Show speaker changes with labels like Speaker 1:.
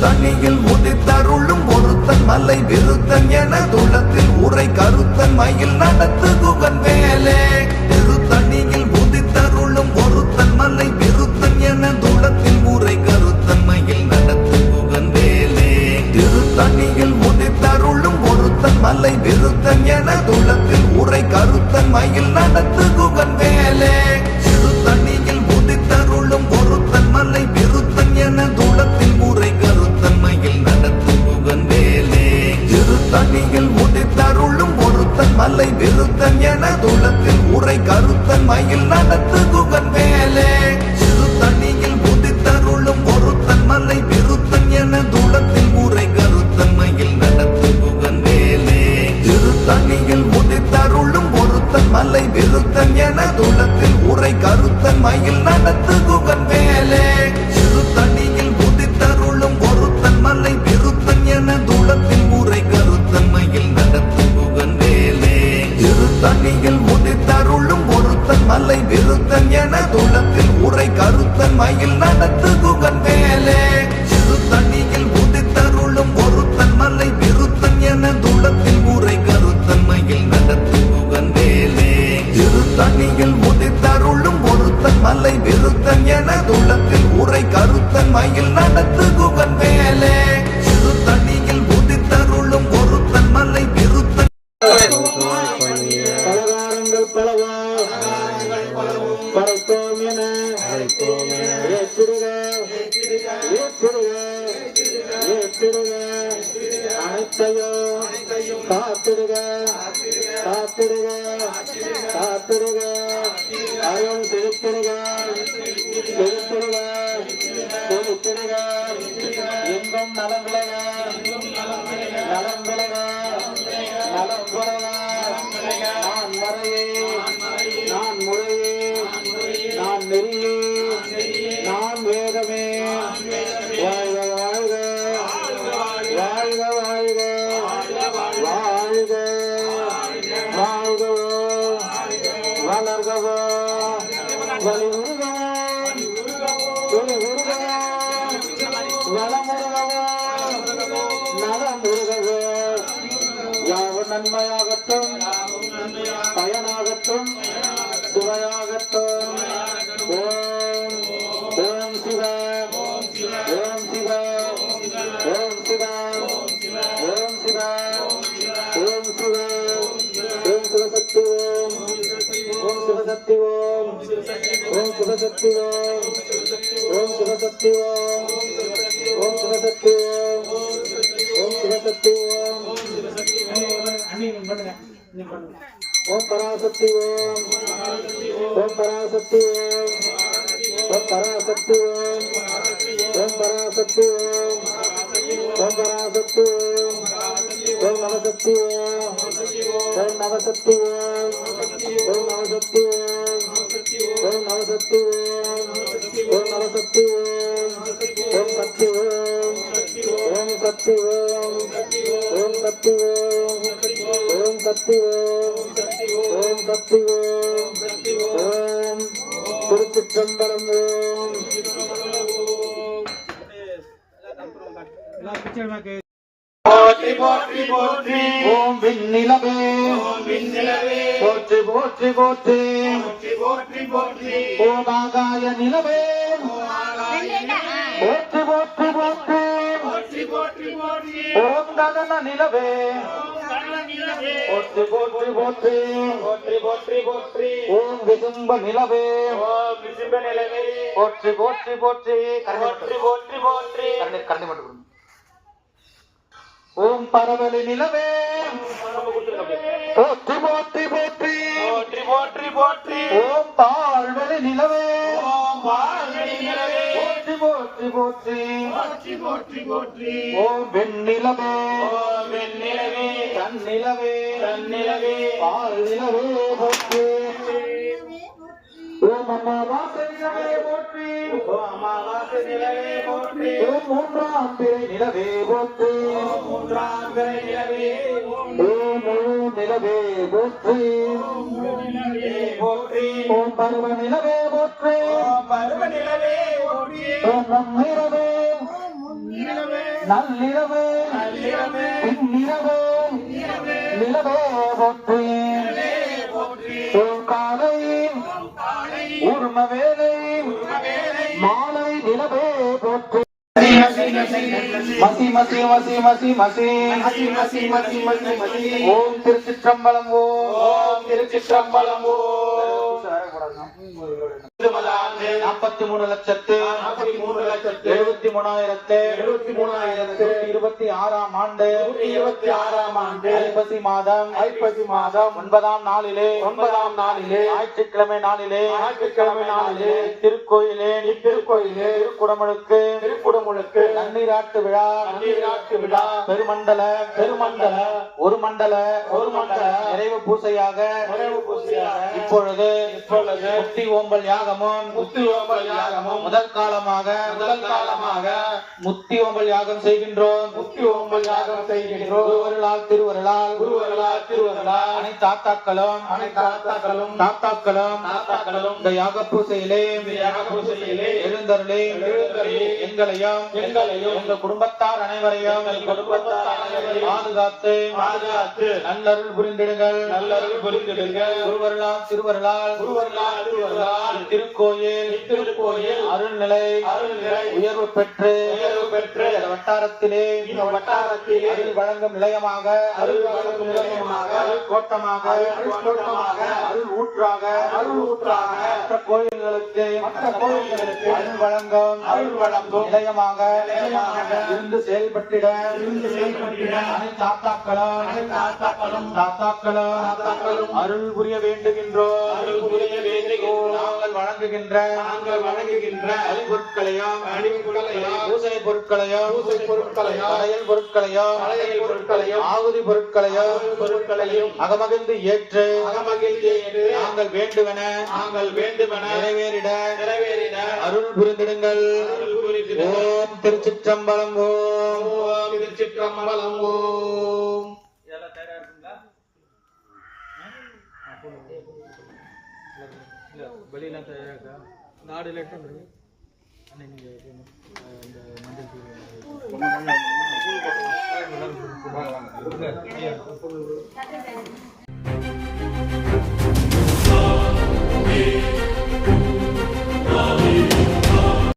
Speaker 1: தண்ணியில் உதித்தருளும் ஒருத்தன் மலை விருத்தன் என துளத்தில் உரை கருத்தன் மயில் நடத்து குகன் வேலே
Speaker 2: திருத்தணி ஏற்றிடுக அனைத்தையும் காத்திடுக காத்திடுக காத்திடுக அருள் செலுத்திடுக செலுத்திடுக செலுத்திடுக இன்பம் நலங்குலக நலங்குலக வாழ்க. வாழ்கவோ. வளர்கவோ. வலிமுருகவோ. உருகவோ வளமுருகவோ. நலமுருகவோ. யாவும் நன்மையாகட்டும். பயனாகட்டும். சுவையாகட்டும் ஓ ஓம் சிவசக்தி ஓம் ஓம் சிவசக்தி ஓம் ஓம் சிவசக்தி ஓம் ஓம் சிவசக்தி ஓம் ஓம் சிவசக்தி ஓம் ஓம் பராசக்தி ஓம் ஓம் பராசக்தி ஓம் ஓம் பராசக்தி ஓம் ஓம் பராசக்தி ஓம் ஓம் பராசக்தி ஓம் ஓம் நவசக்தி ஓம் ஓம் நவசக்தி ஓம் ஓம் நவசக்தி ஓம் ஓம் நவசக்தி ஓம் ஓம் நவசக்தி ஓம் ஓம் சக்தி ஓம் ஓம் சக்தி ஓம் ஓம் சக்தி ஓம் ஓம் சக்தி ஓம் ஓம் சக்தி ஓம் ஓம் திருச்சிற்றம்பலம் ஓம் விண்ணிலவே. போற்றி போற்றி போற்றி.
Speaker 3: போற்றி போற்றி
Speaker 2: ஆகாய நிலவே. போற்றி போற்றி போற்றி. ஓம் நிலவே.
Speaker 3: கண்ண நிலவே.
Speaker 2: போற்றி போற்றி போற்றி.
Speaker 3: போற்றி போற்றி போற்றி.
Speaker 2: ஓம் விசும்ப நிலவே.
Speaker 3: ஓம் விசும்ப நிலவே.
Speaker 2: போற்றி போற்றி போற்றி.
Speaker 3: போற்றி போற்றி போற்றி.
Speaker 2: கரண்டி மட்டும். ஓம் பரவலி நிலவே. போற்றி போற்றி போற்றி
Speaker 3: போற்றி போற்றி போற்றி
Speaker 2: ஓம் பாழ்வெளி நிலவே.
Speaker 3: ஓம் வாழ்வெளி நிலவே.
Speaker 2: போற்றி போற்றி போற்றி
Speaker 3: போற்றி போற்றி போற்றி
Speaker 2: ஓம் வெண்ணிலவே.
Speaker 3: ஓம் வெண்ணிலவே.
Speaker 2: தன்னிலவே
Speaker 3: தன்னிலவே
Speaker 2: பால் நிலவே போற்றி. ஓம் அம்மாவாசை நிலவே போற்றி
Speaker 3: அமாவாசை நிலவே போற்றி
Speaker 2: மூன்றாம் பிறை நிலவே போற்றி
Speaker 3: மூன்றாம் பிறை நிலவே
Speaker 2: ஓம் முழு நிலவே போற்றி
Speaker 3: நிலவே போற்றி
Speaker 2: ஓம் பருவ நிலவே போற்றி
Speaker 3: ஓம் பருவ நிலவே போற்றி
Speaker 2: ஓம் நம் நிலவே
Speaker 3: நிலவே
Speaker 2: நள்ளிரவு
Speaker 3: நள்ளிரவு
Speaker 2: பின்னிரவு நிலவே போற்றி காலை ஊர்ம வேலை மாலை நிலவே போற்றி. மசி மசி மசி மசி மசி.
Speaker 3: மசி மசி மசி மசி
Speaker 2: ஓம் திருச்சிற்றம்பலம் ஓம்.
Speaker 3: திருச்சிற்றம்பலம்
Speaker 2: நாற்பத்தி மூணு லட்சத்து.
Speaker 3: நாற்பத்தி லட்சத்து
Speaker 2: எழுபத்தி மூணாயிரத்து
Speaker 3: எழுபத்தி மூணாயிரத்து.
Speaker 2: இருபத்தி ஆறாம் ஆண்டு.
Speaker 3: இருபத்தி ஆறாம் ஆண்டு.
Speaker 2: ஐப்பசி மாதம்.
Speaker 3: ஐப்பசி மாதம்.
Speaker 2: ஒன்பதாம் நாளிலே.
Speaker 3: ஒன்பதாம் நாளிலே.
Speaker 2: ஞாயிற்றுக்கிழமை நாளிலே.
Speaker 3: ஞாயிற்றுக்கிழமை நாளிலே.
Speaker 2: திருக்கோயிலே
Speaker 3: இத்திருக்கோயிலே.
Speaker 2: திருக்குடமுழுக்கு.
Speaker 3: திருக்குடமுழுக்கு.
Speaker 2: நன்னீராட்டு விழா.
Speaker 3: நன்னீராட்டு விழா.
Speaker 2: பெருமண்டல.
Speaker 3: பெருமண்டல.
Speaker 2: ஒரு மண்டல.
Speaker 3: ஒரு மண்டல.
Speaker 2: நிறைவு பூசையாக.
Speaker 3: நிறைவு பூசையாக.
Speaker 2: இப்பொழுது
Speaker 3: இப்பொழுது.
Speaker 2: முத்தி ஓம்பல் யாகமும்.
Speaker 3: முத்து ஓம்பல் யாகமும்.
Speaker 2: முதல் காலமாக
Speaker 3: முதல் காலமாக
Speaker 2: முத்தி ஓம்பல் யாகம் செய்கின்றோம்.
Speaker 3: முத்தி ஓம்பல் யாகம் செய்கின்றோம்
Speaker 2: குருவருளால் திருவருளால்
Speaker 3: குருவர்களால் திருவர்களால்
Speaker 2: அனைத்து தாத்தாக்களும்
Speaker 3: அனைத்து ஆத்தாக்களும்
Speaker 2: தாத்தாக்களும்
Speaker 3: தாத்தாக்களும்
Speaker 2: இந்த யாக பூசையிலே
Speaker 3: யாக பூசையிலே
Speaker 2: எழுந்தருளே
Speaker 3: எழுந்தருளி
Speaker 2: எங்களையும்
Speaker 3: எங்களையும்
Speaker 2: எங்கள் குடும்பத்தார் அனைவரையும்
Speaker 3: குடும்பத்தார் அனைவரையும்
Speaker 2: பாதுகாத்து
Speaker 3: பாதுகாத்து
Speaker 2: நல்லருள் புரிந்திடுங்கள்.
Speaker 3: நல்லருள் புரிந்திடுங்க
Speaker 2: குருவருளால் திருவருளால்
Speaker 3: குருவர்களால் திருவர்களால்
Speaker 2: திருக்கோயில்
Speaker 3: திருக்கோயில்
Speaker 2: அருள்நிலை
Speaker 3: அருள்நிலை
Speaker 2: உயர்வு பெற்று
Speaker 3: உயர்வு பெற்று
Speaker 2: வட்டாரத்திலே
Speaker 3: இந்த வட்டாரத்திலே
Speaker 2: அருள் வழங்கும் நிலையமாக
Speaker 3: அருள் வழங்கும் நிலையமாக
Speaker 2: அருள் கோட்டமாக
Speaker 3: அருள் கோட்டமாக
Speaker 2: அருள் ஊற்றாக
Speaker 3: அருள் ஊற்றாக
Speaker 2: மற்ற கோயில்களுக்கு
Speaker 3: மற்ற கோயில்களுக்கு
Speaker 2: அருள் வழங்கும்
Speaker 3: அருள் வழங்கும்
Speaker 2: நிலையமாக இருந்து செயல்பட்டிட
Speaker 3: இருந்து செயல்பட்டிட
Speaker 2: அனைத்து தாத்தாக்களும்
Speaker 3: அனைத்து
Speaker 2: தாத்தாக்களும்
Speaker 3: தாத்தாக்களும்
Speaker 2: அருள் புரிய வேண்டுகின்றோம்.
Speaker 3: அருள் புரிய வேண்டுகின்றோம்.
Speaker 2: வழங்குகின்ற
Speaker 3: நாங்கள் வழங்குகின்ற
Speaker 2: அணிபொருட்களையோ
Speaker 3: அணிபொருட்களையோ
Speaker 2: பூசணை பொருட்களையோ
Speaker 3: பூசை பொருட்களையோ
Speaker 2: அலையல் பொருட்களையோ
Speaker 3: அலையல் பொருட்களையோ
Speaker 2: ஆகுதி பொருட்களையோ
Speaker 3: பொருட்களையும்
Speaker 2: அகமகிழ்ந்து ஏற்று
Speaker 3: அகமகிழ்ந்து ஏற்று
Speaker 2: நாங்கள் வேண்டுமென
Speaker 3: நாங்கள் வேண்டுமென
Speaker 2: நிறைவேறிட
Speaker 3: நிறைவேறிட
Speaker 2: அருள் புரிந்திடுங்கள். ஓம் திருச்சிற்றம்பலம் ஓம்.
Speaker 3: ஓம் திருச்சிற்றம்பலம் ஓம்.
Speaker 4: இதெல்லாம் தயாரா இல்லை வெளியெல்லாம் தயாராக நாடு எலெக்ஷன் இருக்கு அண்ணன் நீங்கள் இந்த மஞ்சள் தூள்